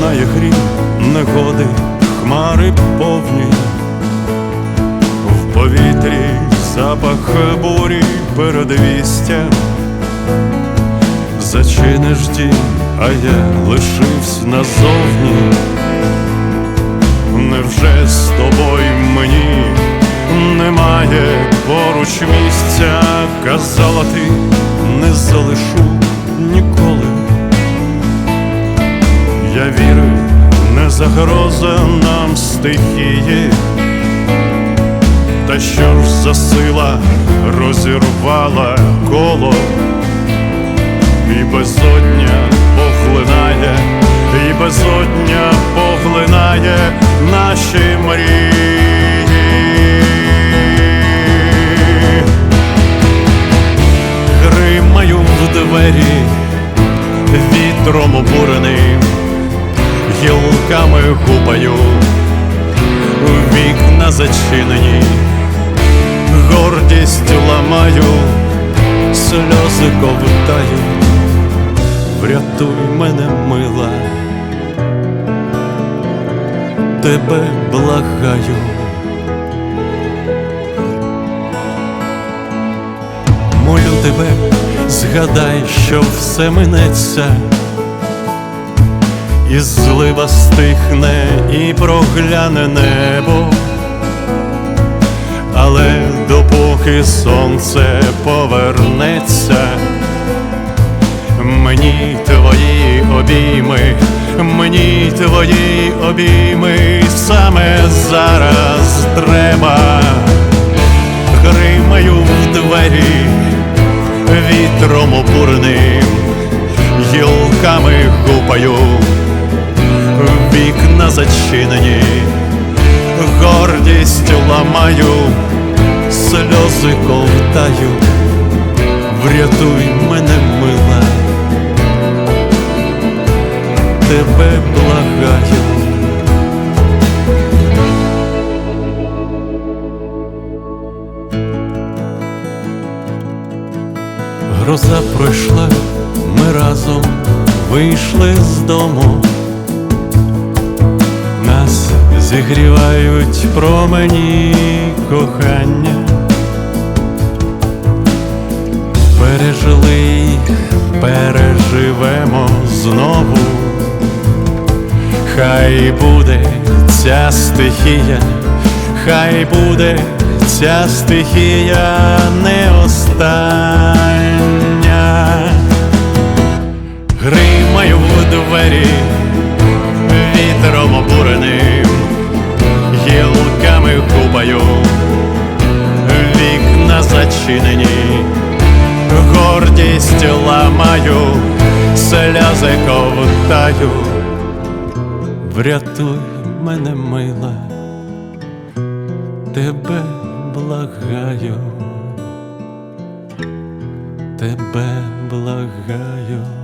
минає грім негоди, хмари повні, в повітрі запах бурі передвістя. Зачиниш дім, а я лишився назовні. Невже з тобою мені немає поруч місця? Казала ти, не залишу Я вірю, не загроза нам стихії. Та що ж за сила розірвала коло, і безодня поглинає, і безодня поглинає наші мрії. Гримаю в двері, вітром обуреним, гілками гупаю, вікна зачинені, гордість ламаю, сльози ковтаю, врятуй мене, мила, тебе благаю. Молю тебе, згадай, що все минеться, і злива стихне, і прогляне небо, але допоки сонце повернеться, мені твої обійми, мені твої обійми саме зараз треба. Гримаю в двері вітром обуреним, гілками гупаю, вікна зачинені, гордість ламаю, сльози ковтаю, врятуй мене, мила, тебе благаю. Гроза пройшла, ми разом вийшли з дому, зігрівають промені кохання, пережили переживемо знову, хай буде ця стихія, хай буде ця стихія не остання. Вікна гордість ламаю, сльози ковтаю, врятуй мене, мила, тебе благаю, тебе благаю.